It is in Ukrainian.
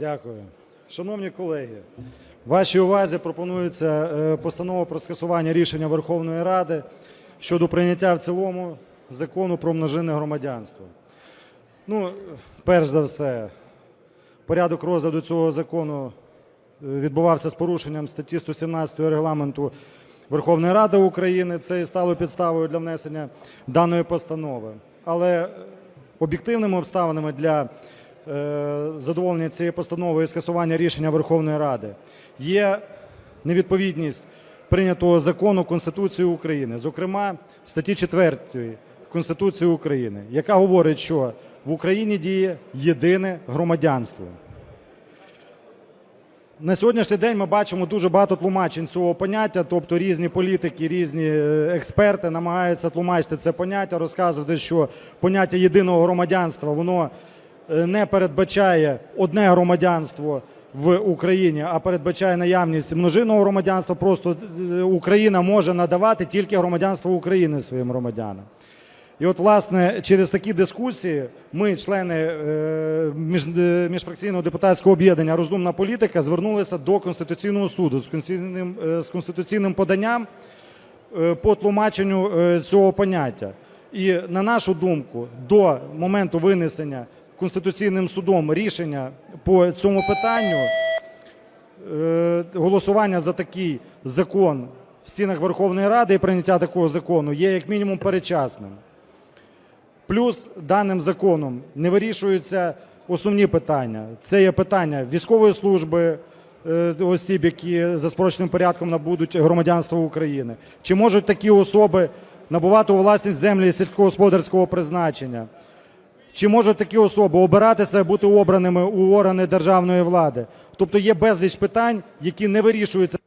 Дякую. Шановні колеги, вашій увазі пропонується е, постанова про скасування рішення Верховної Ради щодо прийняття в цілому закону про множинне громадянство. Ну, перш за все, порядок розгляду цього закону е, відбувався з порушенням статті 117 регламенту Верховної Ради України. Це і стало підставою для внесення даної постанови. Але е, об'єктивними обставинами для задоволення цієї постанови і скасування рішення Верховної Ради є невідповідність прийнятого закону Конституції України, зокрема статті 4 Конституції України, яка говорить, що в Україні діє єдине громадянство. На сьогоднішній день ми бачимо дуже багато тлумачень цього поняття, тобто різні політики, різні е, експерти намагаються тлумачити це поняття, розказувати, що поняття єдиного громадянства воно е, не передбачає одне громадянство в Україні, а передбачає наявність множинного громадянства. Просто е, Україна може надавати тільки громадянство України своїм громадянам. І от, власне, через такі дискусії ми, члени е, між, е, міжфракційного депутатського об'єднання Розумна політика, звернулися до Конституційного суду з конституційним, е, з конституційним поданням е, по тлумаченню е, цього поняття. І на нашу думку, до моменту винесення Конституційним судом рішення по цьому питанню е, голосування за такий закон в стінах Верховної Ради і прийняття такого закону є як мінімум передчасним. Плюс даним законом не вирішуються основні питання. Це є питання військової служби е, осіб, які за спрощеним порядком набудуть громадянство України. Чи можуть такі особи набувати у власність землі сільськогосподарського призначення? Чи можуть такі особи обиратися, бути обраними у органи державної влади? Тобто є безліч питань, які не вирішуються